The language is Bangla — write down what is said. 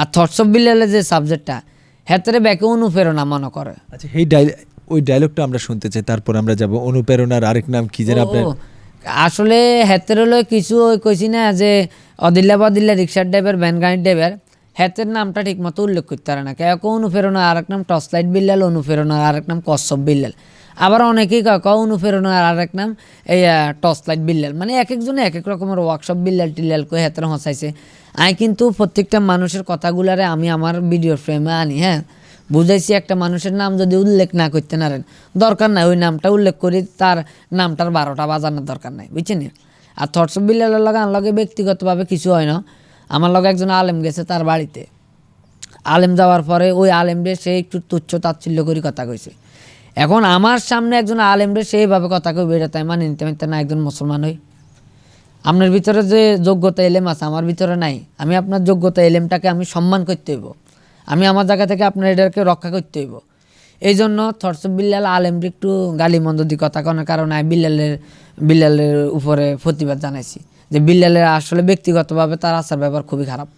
আর থটস অফ বিল্লালের যে সাবজেক্টটা হেতরে ব্যাকে অনুপ্রেরণা মনে করে। আচ্ছা এই ডাই ওই ডায়লগটা আমরা শুনতে চাই তারপর আমরা যাব। অনুপ্রেরণার আরেক নাম কি যেন আপনার? আসলে হেতরে কিছু ওই কইছি না যে অদিল্লা বাদিল্লা রিক্সার ড্রাইভার ভ্যান গাড়ির ড্রাইভার হেতের নামটা ঠিক মতো উল্লেখ করতে পারে না। কেউ অনুপ্রেরণা, আরেক নাম টর্চ লাইট বিল্লাল, অনুপ্রেরণা, আরেক নাম কশ্যপ বিল্লাল। আবার অনেকেই কয় কয় অনুপ্রেরণা আরেক নাম এই টর্চ লাইট বিল্লাল। মানে এক একজনে এক এক রকমের ওয়ার্কশপ বিল্লাল টিল্লাল কয়ে হেতের হসাইছে আমি কিন্তু প্রত্যেকটা মানুষের কথাগুলারে আমি আমার ভিডিও ফ্রেমে আনি হ্যাঁ? বুঝাইছি একটা মানুষের নাম যদি উল্লেখ না করতে নারেন দরকার নাই, ওই নামটা উল্লেখ করি, তার নামটার বারোটা বাজানোর দরকার নাই, বুঝছেন? আর থটস বিল্লালের লগে, আমার লগে ব্যক্তিগতভাবে কিছু হয় না। আমার লগে একজন আলেম গেছে তার বাড়িতে। আলেম যাওয়ার পরে ওই আলেমরে সে একটু তুচ্ছ তাচ্ছিল্য করে কথা কইছে। এখন আমার সামনে একজন আলেমরে সেইভাবে কথা কইবে, এটা তাই মানি নিতে না একজন মুসলমান হই। আপনার ভিতরে যে যোগ্যতা এলেম আছে, আমার ভিতরে নাই। আমি আপনার যোগ্যতা এলেমটাকে আমি সম্মান করতে হইব। আমি আমার জায়গা থেকে আপনার এটাকে রক্ষা করতে হইব। এই জন্য থরস বিল্লাল আলেমরে একটু গালি মন্দ দি কথা করার কারণে বিল্লালের বিল্লালের উপরে প্রতিবাদ জানাইছি যে বিল্লালের আসলে ব্যক্তিগতভাবে তার আচার ব্যবহার খুবই খারাপ।